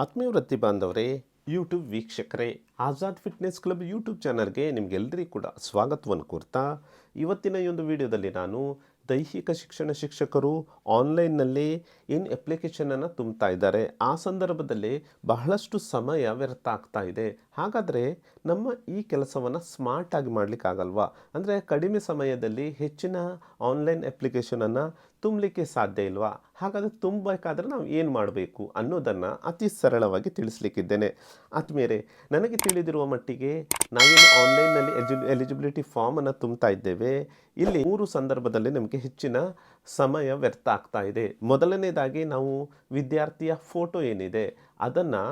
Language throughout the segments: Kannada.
ಆತ್ಮೀಯ ವೃತ್ತಿ ಬಾಂಧವರೇ ಯೂಟ್ಯೂಬ್ ವೀಕ್ಷಕರೇ, ಆಜಾದ್ ಫಿಟ್ನೆಸ್ ಕ್ಲಬ್ ಯೂಟ್ಯೂಬ್ ಚಾನಲ್ಗೆ ನಿಮಗೆಲ್ಲರಿಗೂ ಕೂಡ ಸ್ವಾಗತವನ್ನು ಕೋರ್ತಾ, ಇವತ್ತಿನ ಈ ಒಂದು ವಿಡಿಯೋದಲ್ಲಿ ನಾನು ದೈಹಿಕ ಶಿಕ್ಷಣ ಶಿಕ್ಷಕರು ಆನ್ಲೈನ್ನಲ್ಲಿ ಏನು ಅಪ್ಲಿಕೇಶನನ್ನು ತುಂಬ್ತಾ ಇದ್ದಾರೆ. ಆ ಸಂದರ್ಭದಲ್ಲಿ ಬಹಳಷ್ಟು ಸಮಯ ವ್ಯರ್ಥ ಆಗ್ತಾ ಇದೆ. ಹಾಗಾದರೆ ನಮ್ಮ ಈ ಕೆಲಸವನ್ನು ಸ್ಮಾರ್ಟಾಗಿ ಮಾಡಲಿಕ್ಕಾಗಲ್ವಾ? ಅಂದರೆ ಕಡಿಮೆ ಸಮಯದಲ್ಲಿ ಹೆಚ್ಚಿನ ಆನ್ಲೈನ್ ಅಪ್ಲಿಕೇಶನನ್ನು ತುಂಬಲಿಕ್ಕೆ ಸಾಧ್ಯ ಇಲ್ವಾ? ಹಾಗಾದರೆ ತುಂಬಬೇಕಾದ್ರೆ ನಾವು ಏನು ಮಾಡಬೇಕು ಅನ್ನೋದನ್ನು ಅತಿ ಸರಳವಾಗಿ ತಿಳಿಸ್ಲಿಕ್ಕಿದ್ದೇನೆ. ಆತ್ಮೀಯರೇ, ನನಗೆ ತಿಳಿದಿರುವ ಮಟ್ಟಿಗೆ ನಾವೇನು ಆನ್ಲೈನ್ನಲ್ಲಿ ಎಜು, ಎಲಿಜಿಬಿಲಿಟಿ ಫಾರ್ಮನ್ನು ತುಂಬ್ತಾ ಇದ್ದೇವೆ. ಇಲ್ಲಿ ಮೂರು ಸಂದರ್ಭದಲ್ಲಿ ನಮಗೆ ಹೆಚ್ಚಿನ ಸಮಯ ವ್ಯರ್ಥ ಆಗ್ತಾ ಇದೆ. ಮೊದಲನೇದಾಗಿ ನಾವು ವಿದ್ಯಾರ್ಥಿಯ ಫೋಟೋ ಏನಿದೆ, ಅದನ್ನು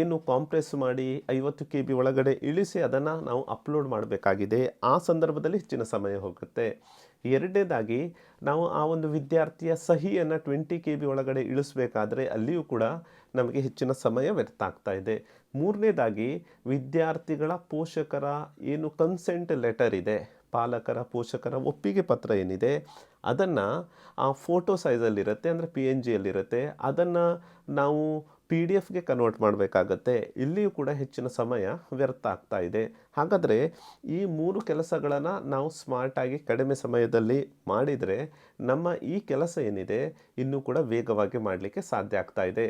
ಏನು ಕಾಂಪ್ರೆಸ್ ಮಾಡಿ ಐವತ್ತು ಕೆ ಬಿ ಒಳಗಡೆ ಇಳಿಸಿ ಅದನ್ನು ನಾವು ಅಪ್ಲೋಡ್ ಮಾಡಬೇಕಾಗಿದೆ. ಆ ಸಂದರ್ಭದಲ್ಲಿ ಹೆಚ್ಚಿನ ಸಮಯ ಹೋಗುತ್ತೆ. ಎರಡನೇದಾಗಿ ನಾವು ಆ ಒಂದು ವಿದ್ಯಾರ್ಥಿಯ ಸಹಿಯನ್ನು ಟ್ವೆಂಟಿ ಕೆ ಬಿ ಒಳಗಡೆ ಇಳಿಸಬೇಕಾದ್ರೆ ಅಲ್ಲಿಯೂ ಕೂಡ ನಮಗೆ ಹೆಚ್ಚಿನ ಸಮಯ ವ್ಯರ್ಥ ಆಗ್ತಾ ಇದೆ. ಮೂರನೇದಾಗಿ ವಿದ್ಯಾರ್ಥಿಗಳ ಪೋಷಕರ ಏನು ಕನ್ಸೆಂಟ್ ಲೆಟರ್ ಇದೆ, ಪಾಲಕರ ಪೋಷಕರ ಒಪ್ಪಿಗೆ ಪತ್ರ ಏನಿದೆ, ಅದನ್ನು ಆ ಫೋಟೋ ಸೈಜಲ್ಲಿರುತ್ತೆ ಅಂದರೆ ಪಿ ಎನ್ ಜಿಯಲ್ಲಿರುತ್ತೆ ಅದನ್ನು ನಾವು ಪಿ ಡಿ ಎಫ್ಗೆ ಕನ್ವರ್ಟ್ ಮಾಡಬೇಕಾಗತ್ತೆ. ಇಲ್ಲಿಯೂ ಕೂಡ ಹೆಚ್ಚಿನ ಸಮಯ ವ್ಯರ್ಥ ಆಗ್ತಾ ಇದೆ. ಹಾಗಾದರೆ ಈ ಮೂರು ಕೆಲಸಗಳನ್ನು ನಾವು ಸ್ಮಾರ್ಟಾಗಿ ಕಡಿಮೆ ಸಮಯದಲ್ಲಿ ಮಾಡಿದರೆ ನಮ್ಮ ಈ ಕೆಲಸ ಏನಿದೆ, ಇನ್ನೂ ಕೂಡ ವೇಗವಾಗಿ ಮಾಡಲಿಕ್ಕೆ ಸಾಧ್ಯ ಆಗ್ತಾ ಇದೆ.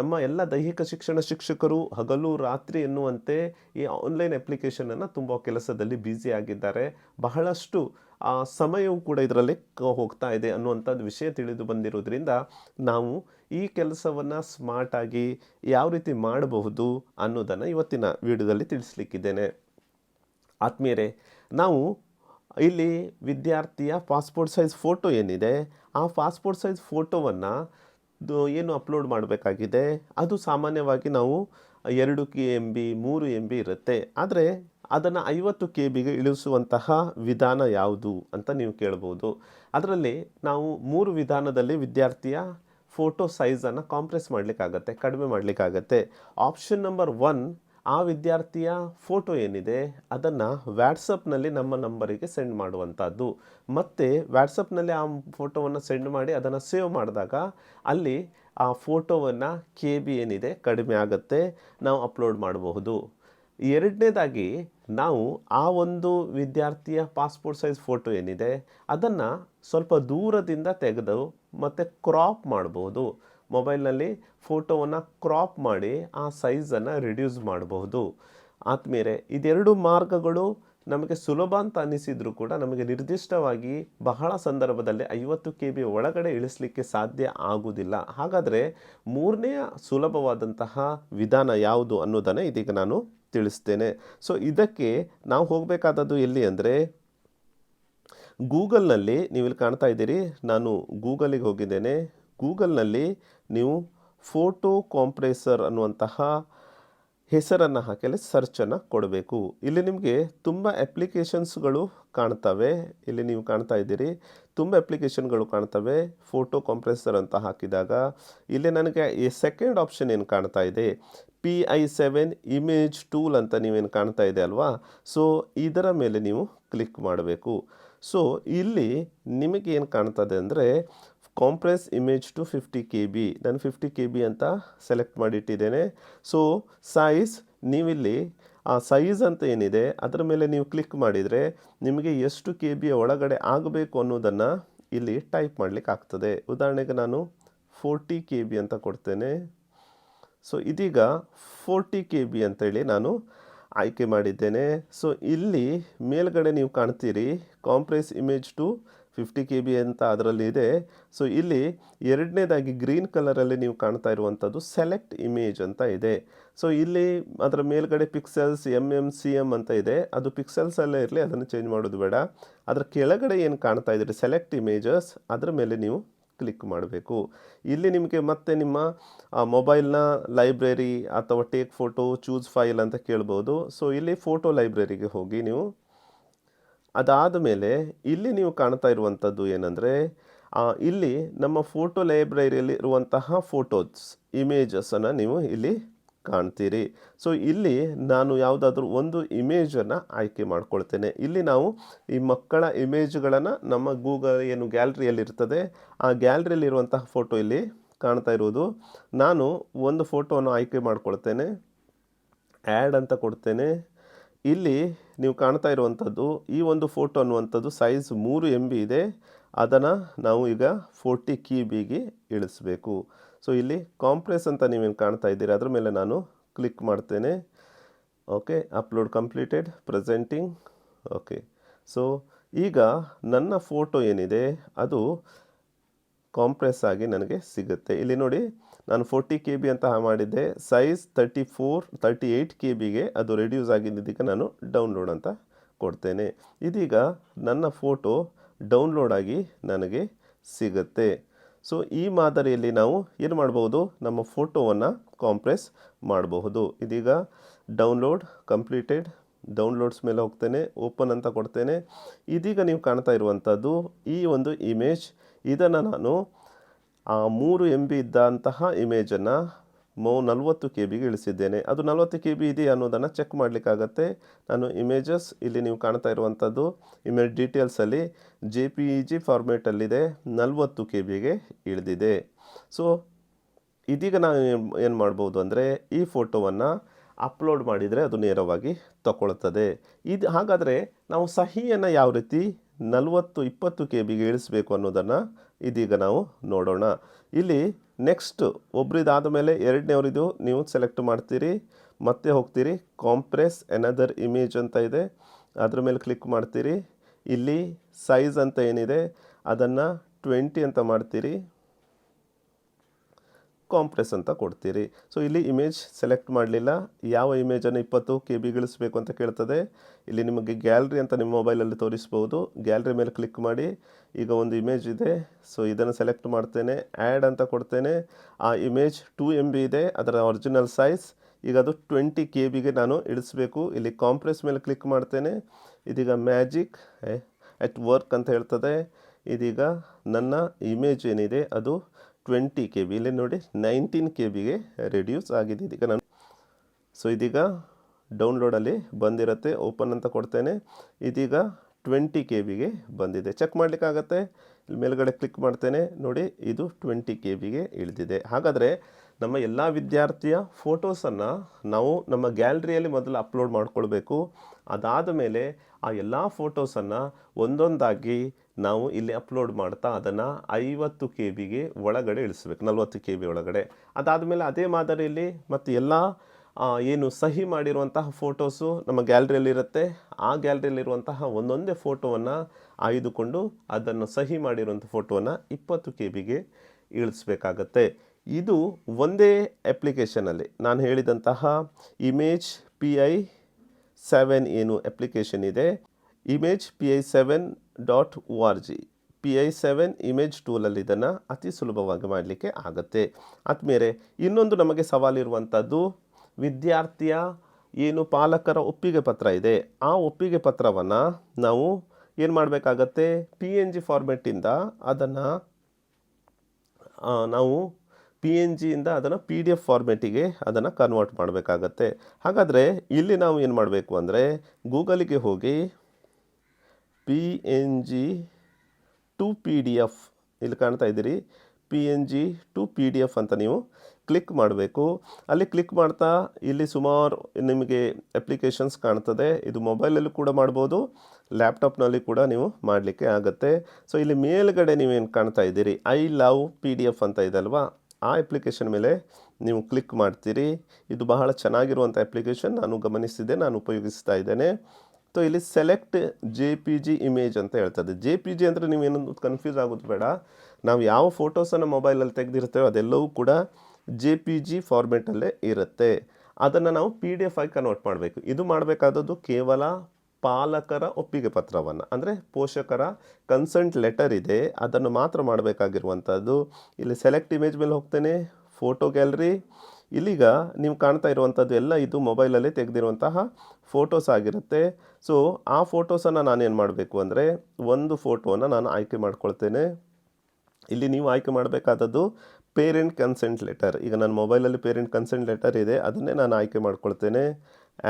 ನಮ್ಮ ಎಲ್ಲ ದೈಹಿಕ ಶಿಕ್ಷಣ ಶಿಕ್ಷಕರು ಹಗಲು ರಾತ್ರಿ ಎನ್ನುವಂತೆ ಈ ಆನ್ಲೈನ್ ಅಪ್ಲಿಕೇಶನನ್ನು ತುಂಬ ಕೆಲಸದಲ್ಲಿ ಬ್ಯುಸಿ ಆಗಿದ್ದಾರೆ. ಬಹಳಷ್ಟು ಆ ಸಮಯವು ಕೂಡ ಇದರಲ್ಲಿ ಹೋಗ್ತಾ ಇದೆ ಅನ್ನುವಂಥದ್ದು ವಿಷಯ ತಿಳಿದು ಬಂದಿರೋದ್ರಿಂದ ನಾವು ಈ ಕೆಲಸವನ್ನು ಸ್ಮಾರ್ಟಾಗಿ ಯಾವ ರೀತಿ ಮಾಡಬಹುದು ಅನ್ನೋದನ್ನು ಇವತ್ತಿನ ವಿಡಿಯೋದಲ್ಲಿ ತಿಳಿಸ್ಲಿಕ್ಕಿದ್ದೇನೆ. ಆತ್ಮೀಯರೇ, ನಾವು ಇಲ್ಲಿ ವಿದ್ಯಾರ್ಥಿಯ ಪಾಸ್ಪೋರ್ಟ್ ಸೈಜ್ ಫೋಟೋ ಏನಿದೆ, ಆ ಪಾಸ್ಪೋರ್ಟ್ ಸೈಜ್ ಫೋಟೋವನ್ನು ಏನು ಅಪ್ಲೋಡ್ ಮಾಡಬೇಕಾಗಿದೆ, ಅದು ಸಾಮಾನ್ಯವಾಗಿ ನಾವು ಎರಡು ಕೆ ಎಂ ಬಿ ಮೂರು ಎಂ ಬಿ ಇರುತ್ತೆ. ಆದರೆ ಅದನ್ನು ಐವತ್ತು ಕೆ ಬಿಗೆ ಇಳಿಸುವಂತಹ ವಿಧಾನ ಯಾವುದು ಅಂತ ನೀವು ಕೇಳ್ಬೋದು. ಅದರಲ್ಲಿ ನಾವು ಮೂರು ವಿಧಾನದಲ್ಲಿ ವಿದ್ಯಾರ್ಥಿಯ ಫೋಟೋ ಸೈಜನ್ನು ಕಾಂಪ್ರೆಸ್ ಮಾಡಲಿಕ್ಕಾಗತ್ತೆ, ಕಡಿಮೆ ಮಾಡಲಿಕ್ಕಾಗತ್ತೆ. ಆಪ್ಷನ್ ನಂಬರ್ ಒನ್ ಆ ವಿದ್ಯಾರ್ಥಿಯ ಫೋಟೋ ಏನಿದೆ, ಅದನ್ನು ವ್ಯಾಟ್ಸಪ್ನಲ್ಲಿ ನಮ್ಮ ನಂಬರಿಗೆ ಸೆಂಡ್ ಮಾಡುವಂಥದ್ದು. ಮತ್ತು ವ್ಯಾಟ್ಸಪ್ನಲ್ಲಿ ಆ ಫೋಟೋವನ್ನು ಸೆಂಡ್ ಮಾಡಿ ಅದನ್ನು ಸೇವ್ ಮಾಡಿದಾಗ ಅಲ್ಲಿ ಆ ಫೋಟೋವನ್ನು ಕೆ ಬಿ ಏನಿದೆ, ಕಡಿಮೆ ಆಗುತ್ತೆ, ನಾವು ಅಪ್ಲೋಡ್ ಮಾಡಬಹುದು. ಎರಡನೇದಾಗಿ ನಾವು ಆ ಒಂದು ವಿದ್ಯಾರ್ಥಿಯ ಪಾಸ್ಪೋರ್ಟ್ ಸೈಜ್ ಫೋಟೋ ಏನಿದೆ, ಅದನ್ನು ಸ್ವಲ್ಪ ದೂರದಿಂದ ತೆಗೆದು ಮತ್ತು ಕ್ರಾಪ್ ಮಾಡ್ಬೋದು. ಮೊಬೈಲ್ನಲ್ಲಿ ಫೋಟೋವನ್ನು ಕ್ರಾಪ್ ಮಾಡಿ ಆ ಸೈಜನ್ನು ರಿಡ್ಯೂಸ್ ಮಾಡಬಹುದು ಆತ್ಮೀಯರೇ ಇದೆರಡು ಮಾರ್ಗಗಳು ನಮಗೆ ಸುಲಭ ಅಂತ ಅನಿಸಿದರೂ ಕೂಡ ನಮಗೆ ನಿರ್ದಿಷ್ಟವಾಗಿ ಬಹಳ ಸಂದರ್ಭದಲ್ಲಿ ಐವತ್ತು ಕೆ ಬಿ ಒಳಗಡೆ ಇಳಿಸಲಿಕ್ಕೆ ಸಾಧ್ಯ ಆಗುವುದಿಲ್ಲ ಹಾಗಾದರೆ ಮೂರನೆಯ ಸುಲಭವಾದಂತಹ ವಿಧಾನ ಯಾವುದು ಅನ್ನೋದನ್ನು ಇದೀಗ ನಾನು ತಿಳಿಸ್ತೇನೆ. ಸೊ ಇದಕ್ಕೆ ನಾವು ಹೋಗಬೇಕಾದದ್ದು ಎಲ್ಲಿ ಅಂದರೆ, ಗೂಗಲ್ನಲ್ಲಿ ನೀವು ಇಲ್ಲಿ ಕಾಣ್ತಾ ಇದ್ದೀರಿ, ನಾನು ಗೂಗಲಿಗೆ ಹೋಗಿದ್ದೇನೆ. ಗೂಗಲ್ನಲ್ಲಿ ನೀವು ಫೋಟೋ ಕಾಂಪ್ರೆಸರ್ ಅನ್ನುವಂತಹ ಹೆಸರನ್ನು ಹಾಕಲಿ ಸರ್ಚನ್ನು ಕೊಡಬೇಕು. ಇಲ್ಲಿ ನಿಮಗೆ ತುಂಬ ಅಪ್ಲಿಕೇಶನ್ಸ್ಗಳು ಕಾಣ್ತವೆ. ಇಲ್ಲಿ ನೀವು ಕಾಣ್ತಾ ಇದ್ದೀರಿ. ತುಂಬ ಅಪ್ಲಿಕೇಶನ್ಗಳು ಕಾಣ್ತವೆ. ಫೋಟೋ ಕಾಂಪ್ರೆಸರ್ ಅಂತ ಹಾಕಿದಾಗ ಇಲ್ಲಿ ನನಗೆ ಈ ಸೆಕೆಂಡ್ ಆಪ್ಷನ್ ಏನು ಕಾಣ್ತಾ ಇದೆ? P I seven image tool ಅಂತ ನೀವೇನು ಕಾಣ್ತಾ ಇದೆ ಅಲ್ವಾ? ಸೊ ಇದರ ಮೇಲೆ ನೀವು ಕ್ಲಿಕ್ ಮಾಡಬೇಕು. ಸೊ ಇಲ್ಲಿ ನಿಮಗೆ ಏನು ಕಾಣ್ತದೆ ಅಂದರೆ compress image to fifty K B ನಾನು ಫಿಫ್ಟಿ ಕೆ ಬಿ ಅಂತ ಸೆಲೆಕ್ಟ್ ಮಾಡಿಟ್ಟಿದ್ದೇನೆ. ಸೊ ಸೈಜ್ ನೀವಿಲ್ಲಿ ಆ ಸೈಜ್ ಅಂತ ಏನಿದೆ, ಅದರ ಮೇಲೆ ನೀವು ಕ್ಲಿಕ್ ಮಾಡಿದರೆ ನಿಮಗೆ ಎಷ್ಟು ಕೆ ಬಿಯ ಒಳಗಡೆ ಆಗಬೇಕು ಅನ್ನೋದನ್ನು ಇಲ್ಲಿ ಟೈಪ್ ಮಾಡಲಿಕ್ಕೆ ಆಗ್ತದೆ. ಉದಾಹರಣೆಗೆ ನಾನು ಫೋರ್ಟಿ ಕೆ ಬಿ ಅಂತ ಕೊಡ್ತೇನೆ. ಸೊ ಇದೀಗ ಫೋರ್ಟಿ ಕೆ ಬಿ ಅಂತೇಳಿ ನಾನು ಆಯ್ಕೆ ಮಾಡಿದ್ದೇನೆ. ಸೊ ಇಲ್ಲಿ ಮೇಲ್ಗಡೆ ನೀವು ಕಾಣ್ತೀರಿ compress image to fifty K B ಅಂತ ಅದರಲ್ಲಿ ಇದೆ. ಸೊ ಇಲ್ಲಿ ಎರಡನೇದಾಗಿ ಗ್ರೀನ್ ಕಲರಲ್ಲಿ ನೀವು ಕಾಣ್ತಾ ಇರುವಂಥದ್ದು ಸೆಲೆಕ್ಟ್ ಇಮೇಜ್ ಅಂತ ಇದೆ. ಸೊ ಇಲ್ಲಿ ಅದರ ಮೇಲ್ಗಡೆ pixels M M C M ಅಂತ ಇದೆ. ಅದು ಪಿಕ್ಸೆಲ್ಸಲ್ಲೇ ಇರಲಿ, ಅದನ್ನು ಚೇಂಜ್ ಮಾಡೋದು ಬೇಡ. ಅದರ ಕೆಳಗಡೆ ಏನು ಕಾಣ್ತಾ ಇದ್ದೀರಿ ಸೆಲೆಕ್ಟ್ ಇಮೇಜಸ್, ಅದರ ಮೇಲೆ ನೀವು ಕ್ಲಿಕ್ ಮಾಡಬೇಕು. ಇಲ್ಲಿ ನಿಮಗೆ ಮತ್ತೆ ನಿಮ್ಮ ಮೊಬೈಲ್ನ ಲೈಬ್ರರಿ ಅಥವಾ ಟೇಕ್ ಫೋಟೋ, ಚೂಸ್ ಫೈಲ್ ಅಂತ ಕೇಳ್ಬೋದು. ಸೊ ಇಲ್ಲಿ ಫೋಟೋ ಲೈಬ್ರರಿಗೆ ಹೋಗಿ ನೀವು ಅದಾದ ಮೇಲೆ ಇಲ್ಲಿ ನೀವು ಕಾಣ್ತಾ ಇರುವಂಥದ್ದು ಏನಂದರೆ ಇಲ್ಲಿ ನಮ್ಮ ಫೋಟೋ ಲೈಬ್ರರಿಯಲ್ಲಿ ಇರುವಂತಹ ಫೋಟೋಸ್ ಇಮೇಜಸನ್ನು ನೀವು ಇಲ್ಲಿ ಕಾಣ್ತೀರಿ. ಸೊ ಇಲ್ಲಿ ನಾನು ಯಾವುದಾದ್ರೂ ಒಂದು ಇಮೇಜನ್ನು ಆಯ್ಕೆ ಮಾಡ್ಕೊಳ್ತೇನೆ. ಇಲ್ಲಿ ನಾವು ಈ ಮಕ್ಕಳ ಇಮೇಜ್ಗಳನ್ನು ನಮ್ಮ ಗೂಗಲ್ ಏನು ಗ್ಯಾಲ್ರಿಯಲ್ಲಿರ್ತದೆ ಆ ಗ್ಯಾಲ್ರಿಯಲ್ಲಿರುವಂತಹ ಫೋಟೋ ಇಲ್ಲಿ ಕಾಣ್ತಾ ಇರುವುದು. ನಾನು ಒಂದು ಫೋಟೋವನ್ನು ಆಯ್ಕೆ ಮಾಡ್ಕೊಳ್ತೇನೆ ಆ್ಯಡ್ ಅಂತ ಕೊಡ್ತೇನೆ. ಇಲ್ಲಿ ನೀವು ಕಾಣ್ತಾ ಇರುವಂಥದ್ದು ಈ ಒಂದು ಫೋಟೋ ಅನ್ನುವಂಥದ್ದು ಸೈಜ್ ಮೂರು ಎಂ ಬಿ ಇದೆ. ಅದನ್ನು ನಾವು ಈಗ ಫೋರ್ಟಿ ಕಿ ಬಿಗೆ ಇಳಿಸ್ಬೇಕು. ಸೊ ಇಲ್ಲಿ ಕಾಂಪ್ರೆಸ್ ಅಂತ ನೀವೇನು ಕಾಣ್ತಾ ಇದ್ದೀರಿ? ಅದ್ರ ಮೇಲೆ ನಾನು ಕ್ಲಿಕ್ ಮಾಡ್ತೇನೆ. Okay upload completed presenting okay so ಈಗ ನನ್ನ ಫೋಟೋ ಏನಿದೆ? ಅದು ಕಾಂಪ್ರೆಸ್ ಆಗಿ ನನಗೆ ಸಿಗುತ್ತೆ. ಇಲ್ಲಿ ನೋಡಿ ನಾನು ಫೋರ್ಟಿ ಕೆ ಬಿ ಅಂತ ಮಾಡಿದ್ದೆ. Size thirty four thirty eight K ಬಿಗೆ ಅದು ರೆಡ್ಯೂಸ್ ಆಗಿದ್ದಕ್ಕೆ ನಾನು ಡೌನ್ಲೋಡ್ ಅಂತ ಕೊಡ್ತೇನೆ. ಇದೀಗ ನನ್ನ ಫೋಟೋ ಡೌನ್ಲೋಡ್ ಆಗಿ ನನಗೆ ಸಿಗುತ್ತೆ. ಸೊ ಈ ಮಾದರಿಯಲ್ಲಿ ನಾವು ಏನು ಮಾಡ್ಬೋದು ನಮ್ಮ ಫೋಟೋವನ್ನು ಕಾಂಪ್ರೆಸ್ ಮಾಡಬಹುದು. ಇದೀಗ ಡೌನ್ಲೋಡ್ ಕಂಪ್ಲೀಟೆಡ್ ಡೌನ್ಲೋಡ್ಸ್ ಮೇಲೆ ಹೋಗ್ತೇನೆ ಓಪನ್ ಅಂತ ಕೊಡ್ತೇನೆ. ಇದೀಗ ನೀವು ಕಾಣ್ತಾ ಇರುವಂಥದ್ದು ಈ ಒಂದು ಇಮೇಜ್ ಇದನ್ನು ನಾನು ಮೂರು ಎಂ ಬಿ ಇದ್ದಂತಹ ಇಮೇಜನ್ನು ಮೋ ನಲ್ವತ್ತು ಕೆ ಬಿಗೆ ಇಳಿಸಿದ್ದೇನೆ. ಅದು ನಲ್ವತ್ತು ಕೆ ಬಿ ಇದೆಯಾ ಅನ್ನೋದನ್ನು ಚೆಕ್ ಮಾಡಲಿಕ್ಕಾಗತ್ತೆ. ನಾನು ಇಮೇಜಸ್ ಇಲ್ಲಿ ನೀವು ಕಾಣ್ತಾ ಇರುವಂಥದ್ದು ಇಮೇಜ್ ಡೀಟೇಲ್ಸಲ್ಲಿ ಜೆ ಪಿ ಇ ಜಿ ಫಾರ್ಮೇಟಲ್ಲಿದೆ ನಲವತ್ತು ಕೆ ಬಿಗೆ ಇಳಿದಿದೆ. ಸೊ ಇದೀಗ ನಾನು ಏನು ಮಾಡ್ಬೋದು ಅಂದರೆ ಈ ಫೋಟೋವನ್ನು ಅಪ್ಲೋಡ್ ಮಾಡಿದರೆ ಅದು ನೇರವಾಗಿ ತಗೊಳ್ತದೆ. ಇದು ಹಾಗಾದರೆ ನಾವು ಸಹಿಯನ್ನು ಯಾವ ರೀತಿ ನಲವತ್ತು ಇಪ್ಪತ್ತು ಕೆ ಬಿಗೆ ಇಳಿಸಬೇಕು ಅನ್ನೋದನ್ನು ಇದೀಗ ನಾವು ನೋಡೋಣ. ಇಲ್ಲಿ ನೆಕ್ಸ್ಟ್ ಒಬ್ರಿದಾದ ಮೇಲೆ ಎರಡನೇವರಿದು ನೀವು ಸೆಲೆಕ್ಟ್ ಮಾಡ್ತೀರಿ, ಮತ್ತೆ ಹೋಗ್ತೀರಿ ಕಾಂಪ್ರೆಸ್ ಎನದರ್ ಇಮೇಜ್ ಅಂತ ಇದೆ. ಅದ್ರ ಮೇಲೆ ಕ್ಲಿಕ್ ಮಾಡ್ತೀರಿ. ಇಲ್ಲಿ ಸೈಜ್ ಅಂತ ಏನಿದೆ, ಅದನ್ನು ಟ್ವೆಂಟಿ ಅಂತ ಮಾಡ್ತೀರಿ. ಕಾಂಪ್ರೆಸ್ ಅಂತ ಕೊಡ್ತೀರಿ. ಸೊ ಇಲ್ಲಿ ಇಮೇಜ್ ಸೆಲೆಕ್ಟ್ ಮಾಡಲಿಲ್ಲ. ಯಾವ ಇಮೇಜನ್ನು ಇಪ್ಪತ್ತು ಕೆ ಬಿ ಗಳಿಸಬೇಕು ಅಂತ ಕೇಳ್ತದೆ. ಇಲ್ಲಿ ನಿಮಗೆ ಗ್ಯಾಲ್ರಿ ಅಂತ ನಿಮ್ಮ ಮೊಬೈಲಲ್ಲಿ ತೋರಿಸ್ಬೋದು. ಗ್ಯಾಲ್ರಿ ಮೇಲೆ ಕ್ಲಿಕ್ ಮಾಡಿ. ಈಗ ಒಂದು ಇಮೇಜ್ ಇದೆ. ಸೊ ಇದನ್ನು ಸೆಲೆಕ್ಟ್ ಮಾಡ್ತೇನೆ. ಆ್ಯಡ್ ಅಂತ ಕೊಡ್ತೇನೆ. ಆ ಇಮೇಜ್ ಟೂ ಎಂ ಬಿ ಇದೆ. ಅದರ ಒರಿಜಿನಲ್ ಸೈಜ್ ಈಗ ಅದು ಟ್ವೆಂಟಿ ಕೆ ಬಿಗೆ ನಾನು ಇಳಿಸ್ಬೇಕು. ಇಲ್ಲಿ ಕಾಂಪ್ರೆಸ್ ಮೇಲೆ ಕ್ಲಿಕ್ ಮಾಡ್ತೇನೆ. ಇದೀಗ ಮ್ಯಾಜಿಕ್ ಎಟ್ ವರ್ಕ್ ಅಂತ ಹೇಳ್ತದೆ. ಇದೀಗ ನನ್ನ ಇಮೇಜ್ ಏನಿದೆ? ಅದು ಟ್ವೆಂಟಿ ಕೆ ಬಿ ಇಲ್ಲಿ ನೋಡಿ ನೈನ್ಟೀನ್ ಕೆ ಬಿಗೆ ರೆಡ್ಯೂಸ್ ಆಗಿದೆ ಇದೀಗ ನಾನು. ಸೊ ಇದೀಗ ಡೌನ್ಲೋಡಲ್ಲಿ ಬಂದಿರುತ್ತೆ ಓಪನ್ ಅಂತ ಕೊಡ್ತೇನೆ. ಇದೀಗ ಟ್ವೆಂಟಿ ಕೆ ಬಿಗೆ ಬಂದಿದೆ. ಚೆಕ್ ಮಾಡಲಿಕ್ಕಾಗತ್ತೆ? ಇಲ್ಲಿ ಮೇಲ್ಗಡೆ ಕ್ಲಿಕ್ ಮಾಡ್ತೇನೆ. ನೋಡಿ, ಇದು ಟ್ವೆಂಟಿ ಕೆ ಬಿಗೆ ಇಳಿದಿದೆ. ಹಾಗಾದರೆ ನಮ್ಮ ಎಲ್ಲ ವಿದ್ಯಾರ್ಥಿಯ ಫೋಟೋಸನ್ನು ನಾವು ನಮ್ಮ ಗ್ಯಾಲರಿಯಲ್ಲಿ ಮೊದಲು ಅಪ್ಲೋಡ್ ಮಾಡ್ಕೊಳ್ಬೇಕು. ಅದಾದ ಮೇಲೆ ಆ ಎಲ್ಲ ಫೋಟೋಸನ್ನು ಒಂದೊಂದಾಗಿ ನಾವು ಇಲ್ಲಿ ಅಪ್ಲೋಡ್ ಮಾಡ್ತಾ ಅದನ್ನು ಐವತ್ತು ಕೆ ಬಿಗೆ ಒಳಗಡೆ ಇಳಿಸ್ಬೇಕು, ನಲ್ವತ್ತು ಕೆ ಬಿ ಒಳಗಡೆ. ಅದಾದಮೇಲೆ ಅದೇ ಮಾದರಿಯಲ್ಲಿ ಮತ್ತು ಎಲ್ಲ ಏನು ಸಹಿ ಮಾಡಿರುವಂತಹ ಫೋಟೋಸು ನಮ್ಮ ಗ್ಯಾಲ್ರಿಯಲ್ಲಿರುತ್ತೆ ಆ ಗ್ಯಾಲ್ರಿಯಲ್ಲಿರುವಂತಹ ಒಂದೊಂದೇ ಫೋಟೋವನ್ನು ಆಯ್ದುಕೊಂಡು ಅದನ್ನು ಸಹಿ ಮಾಡಿರುವಂಥ ಫೋಟೋವನ್ನು ಇಪ್ಪತ್ತು ಕೆ ಬಿಗೆ ಇಳಿಸ್ಬೇಕಾಗತ್ತೆ. ಇದು ಒಂದೇ ಅಪ್ಲಿಕೇಶನಲ್ಲಿ ನಾನು ಹೇಳಿದಂತಹ ಇಮೇಜ್ ಪಿ ಐ ಸೆವೆನ್ ಏನು ಅಪ್ಲಿಕೇಶನ್ ಇದೆ. Image P I seven dot O R G P I seven image ಟೂಲಲ್ಲಿ ಇದನ್ನು ಅತಿ ಸುಲಭವಾಗಿ ಮಾಡಲಿಕ್ಕೆ ಆಗುತ್ತೆ. ಆದಮೇಲೆ ಇನ್ನೊಂದು ನಮಗೆ ಸವಾಲಿರುವಂಥದ್ದು ವಿದ್ಯಾರ್ಥಿಯ ಏನು ಪಾಲಕರ ಒಪ್ಪಿಗೆ ಪತ್ರ ಇದೆ. ಆ ಒಪ್ಪಿಗೆ ಪತ್ರವನ್ನು ನಾವು ಏನು ಮಾಡಬೇಕಾಗತ್ತೆ? ಪಿ ಎನ್ ಜಿ ಫಾರ್ಮೆಟಿಂದ ಅದನ್ನು ನಾವು ಪಿ ಎನ್ ಜಿಯಿಂದ ಅದನ್ನು ಪಿ ಡಿ ಎಫ್ ಫಾರ್ಮೆಟಿಗೆ ಅದನ್ನು ಕನ್ವರ್ಟ್ ಮಾಡಬೇಕಾಗತ್ತೆ. ಹಾಗಾದರೆ ಇಲ್ಲಿ ನಾವು ಏನು ಮಾಡಬೇಕು ಅಂದರೆ ಗೂಗಲಿಗೆ ಹೋಗಿ P N G to P D F ಇಲ್ಲಿ ಕಾಣ್ತಾ ಇದ್ದೀರಿ. P N G to P D F ಅಂತ ನೀವು ಕ್ಲಿಕ್ ಮಾಡಬೇಕು. ಅಲ್ಲಿ ಕ್ಲಿಕ್ ಮಾಡ್ತಾ ಇಲ್ಲಿ ಸುಮಾರು ನಿಮಗೆ ಅಪ್ಲಿಕೇಶನ್ಸ್ ಕಾಣ್ತದೆ. ಇದು ಮೊಬೈಲಲ್ಲೂ ಕೂಡ ಮಾಡ್ಬೋದು. ಲ್ಯಾಪ್ಟಾಪ್ನಲ್ಲಿ ಕೂಡ ನೀವು ಮಾಡಲಿಕ್ಕೆ ಆಗುತ್ತೆ. ಸೊ ಇಲ್ಲಿ ಮೇಲ್ಗಡೆ ನೀವೇನು ಕಾಣ್ತಾ ಇದ್ದೀರಿ? I love P D F ಅಂತ ಇದೆ ಅಲ್ವಾ? ಆ ಅಪ್ಲಿಕೇಶನ್ ಮೇಲೆ ನೀವು ಕ್ಲಿಕ್ ಮಾಡ್ತೀರಿ. ಇದು ಬಹಳ ಚೆನ್ನಾಗಿರುವಂಥ ಅಪ್ಲಿಕೇಶನ್ ನಾನು ಗಮನಿಸಿದೆ ನಾನು ಉಪಯೋಗಿಸ್ತಾ ಇದ್ದೇನೆ. ಸೊ ಇಲ್ಲಿ select J P G image ಅಂತ ಹೇಳ್ತದೆ. ಜೆ ಪಿ ಜಿ ಅಂದರೆ ನೀವೇನೊಂದು ಕನ್ಫ್ಯೂಸ್ ಆಗೋದು ಬೇಡ. ನಾವು ಯಾವ ಫೋಟೋಸನ್ನು ಮೊಬೈಲಲ್ಲಿ ತೆಗೆದಿರ್ತೇವೆ ಅದೆಲ್ಲವೂ ಕೂಡ ಜೆ ಪಿ ಜಿ ಫಾರ್ಮೆಟಲ್ಲೇ ಇರುತ್ತೆ. ಅದನ್ನು ನಾವು ಪಿ ಡಿ ಎಫ್ ಆಗಿ ಕನ್ವರ್ಟ್ ಮಾಡಬೇಕು. ಇದು ಮಾಡಬೇಕಾದದ್ದು ಕೇವಲ ಪಾಲಕರ ಒಪ್ಪಿಗೆ ಪತ್ರವನ್ನು. ಅಂದರೆ ಪೋಷಕರ ಕನ್ಸಂಟ್ ಲೆಟರ್ ಇದೆ. ಅದನ್ನು ಮಾತ್ರ ಮಾಡಬೇಕಾಗಿರುವಂಥದ್ದು ಇಲ್ಲಿ ಸೆಲೆಕ್ಟ್ ಇಮೇಜ್ ಮೇಲೆ ಹೋಗ್ತೇನೆ. ಫೋಟೋ ಗ್ಯಾಲರಿ ಇಲ್ಲಿಗ ನೀವು ಕಾಣ್ತಾ ಇರುವಂಥದ್ದು ಎಲ್ಲ ಇದು ಮೊಬೈಲಲ್ಲೇ ತೆಗೆದಿರುವಂತಹ ಫೋಟೋಸ್ ಆಗಿರುತ್ತೆ. ಸೊ ಆ ಫೋಟೋಸನ್ನು ನಾನೇನು ಮಾಡಬೇಕು ಅಂದರೆ ಒಂದು ಫೋಟೋವನ್ನು ನಾನು ಆಯ್ಕೆ ಮಾಡ್ಕೊಳ್ತೇನೆ. ಇಲ್ಲಿ ನೀವು ಆಯ್ಕೆ ಮಾಡಬೇಕಾದದ್ದು ಪೇರೆಂಟ್ ಕನ್ಸೆಂಟ್ ಲೆಟರ್ ಈಗ ನನ್ನ ಮೊಬೈಲಲ್ಲಿ ಪೇರೆಂಟ್ ಕನ್ಸೆಂಟ್ ಲೆಟರ್ ಇದೆ, ಅದನ್ನೇ ನಾನು ಆಯ್ಕೆ ಮಾಡ್ಕೊಳ್ತೇನೆ.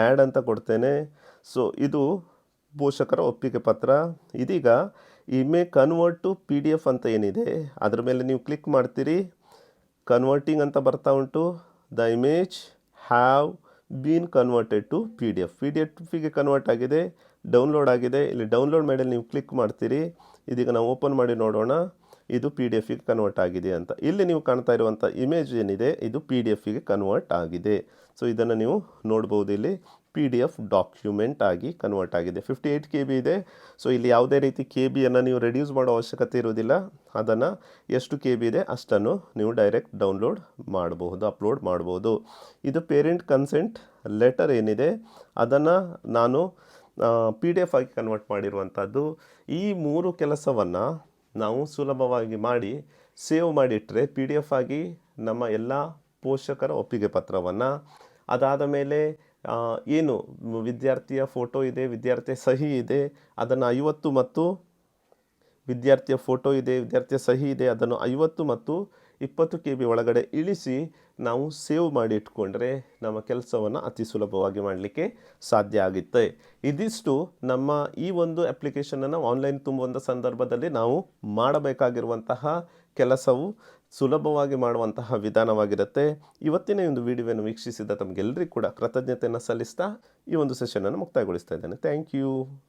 ಆ್ಯಡ್ ಅಂತ ಕೊಡ್ತೇನೆ. ಸೊ ಇದು ಪೋಷಕರ ಒಪ್ಪಿಗೆ ಪತ್ರ. ಇದೀಗ image convert to P D F ಅಂತ ಏನಿದೆ, ಅದರ ಮೇಲೆ ನೀವು ಕ್ಲಿಕ್ ಮಾಡ್ತೀರಿ. ಕನ್ವರ್ಟಿಂಗ್ ಅಂತ ಬರ್ತಾ ಉಂಟು. The image have been converted to P D F P D convert ಆಗಿದೆ ಡೌನ್ಲೋಡ್ ಆಗಿದೆ. ಇಲ್ಲಿ ಡೌನ್ಲೋಡ್ ಮೇಲೆ ನೀವು ಕ್ಲಿಕ್ ಮಾಡ್ತೀರಿ. ಇದೀಗ ನಾವು ಓಪನ್ ಮಾಡಿ ನೋಡೋಣ. ಇದು ಪಿ ಡಿ ಎಫಿಗೆ ಕನ್ವರ್ಟ್ ಆಗಿದೆ ಅಂತ. ಇಲ್ಲಿ ನೀವು ಕಾಣ್ತಾ ಇರುವಂಥ ಇಮೇಜ್ ಏನಿದೆ, ಇದು ಪಿ ಡಿ ಎಫ್ಗೆ ಕನ್ವರ್ಟ್ ಆಗಿದೆ. ಸೊ ಇದನ್ನು ನೀವು ನೋಡ್ಬೋದು ಇಲ್ಲಿ. ಪಿ ಡಿ ಎಫ್ ಡಾಕ್ಯುಮೆಂಟ್ ಆಗಿ ಕನ್ವರ್ಟ್ ಆಗಿದೆ. ಫಿಫ್ಟಿ ಏಯ್ಟ್ ಕೆ ಬಿ ಇದೆ. ಸೊ ಇಲ್ಲಿ ಯಾವುದೇ ರೀತಿ ಕೆ ಬಿಯನ್ನು ನೀವು ರೆಡ್ಯೂಸ್ ಮಾಡೋ ಅವಶ್ಯಕತೆ ಇರೋದಿಲ್ಲ ಅದನ್ನು ಎಷ್ಟು ಕೆ ಬಿ ಇದೆ, ಅಷ್ಟನ್ನು ನೀವು ಡೈರೆಕ್ಟ್ ಡೌನ್ಲೋಡ್ ಮಾಡಬಹುದು ಅಪ್ಲೋಡ್ ಮಾಡ್ಬೋದು ಇದು ಪೇರೆಂಟ್ ಕನ್ಸೆಂಟ್ ಲೆಟರ್ ಏನಿದೆ, ಅದನ್ನು ನಾನು ಪಿ ಡಿ ಎಫ್ ಆಗಿ ಕನ್ವರ್ಟ್ ಮಾಡಿರುವಂಥದ್ದು ಈ ಮೂರು ಕೆಲಸವನ್ನು ನಾವು ಸುಲಭವಾಗಿ ಮಾಡಿ, ಸೇವ್ ಮಾಡಿಟ್ಟರೆ ಪಿ ಡಿ ಎಫ್ ಆಗಿ ನಮ್ಮ ಎಲ್ಲ ಪೋಷಕರ ಒಪ್ಪಿಗೆ ಪತ್ರವನ್ನು, ಅದಾದ ಮೇಲೆ ಏನು ವಿದ್ಯಾರ್ಥಿಯ ಫೋಟೋ ಇದೆ, ವಿದ್ಯಾರ್ಥಿಯ ಸಹಿ ಇದೆ, ಅದನ್ನು ಐವತ್ತು ಮತ್ತು ವಿದ್ಯಾರ್ಥಿಯ ಫೋಟೋ ಇದೆ, ವಿದ್ಯಾರ್ಥಿಯ ಸಹಿ ಇದೆ, ಅದನ್ನು ಐವತ್ತು ಮತ್ತು ಇಪ್ಪತ್ತು ಕೆ ಬಿ ಒಳಗಡೆ ಇಳಿಸಿ ನಾವು ಸೇವ್ ಮಾಡಿ ಇಟ್ಕೊಂಡ್ರೆ ನಮ್ಮ ಕೆಲಸವನ್ನು ಅತಿ ಸುಲಭವಾಗಿ ಮಾಡಲಿಕ್ಕೆ ಸಾಧ್ಯ ಆಗುತ್ತೆ. ಇದಿಷ್ಟು ನಮ್ಮ ಈ ಒಂದು ಅಪ್ಲಿಕೇಶನನ್ನು ಆನ್ಲೈನ್ ತುಂಬುವಂಥ ಸಂದರ್ಭದಲ್ಲಿ ನಾವು ಮಾಡಬೇಕಾಗಿರುವಂತಹ ಕೆಲಸವು ಸುಲಭವಾಗಿ ಮಾಡುವಂತಹ ವಿಧಾನವಾಗಿರುತ್ತೆ. ಇವತ್ತಿನ ಒಂದು ವಿಡಿಯೋವನ್ನು ವೀಕ್ಷಿಸಿದ ತಮಗೆಲ್ಲರಿಗೂ ಕೂಡ ಕೃತಜ್ಞತೆಯನ್ನು ಸಲ್ಲಿಸ್ತಾ ಈ ಒಂದು ಸೆಷನನ್ನು ಮುಕ್ತಾಯಗೊಳಿಸ್ತಾ ಇದ್ದೇನೆ. Thank you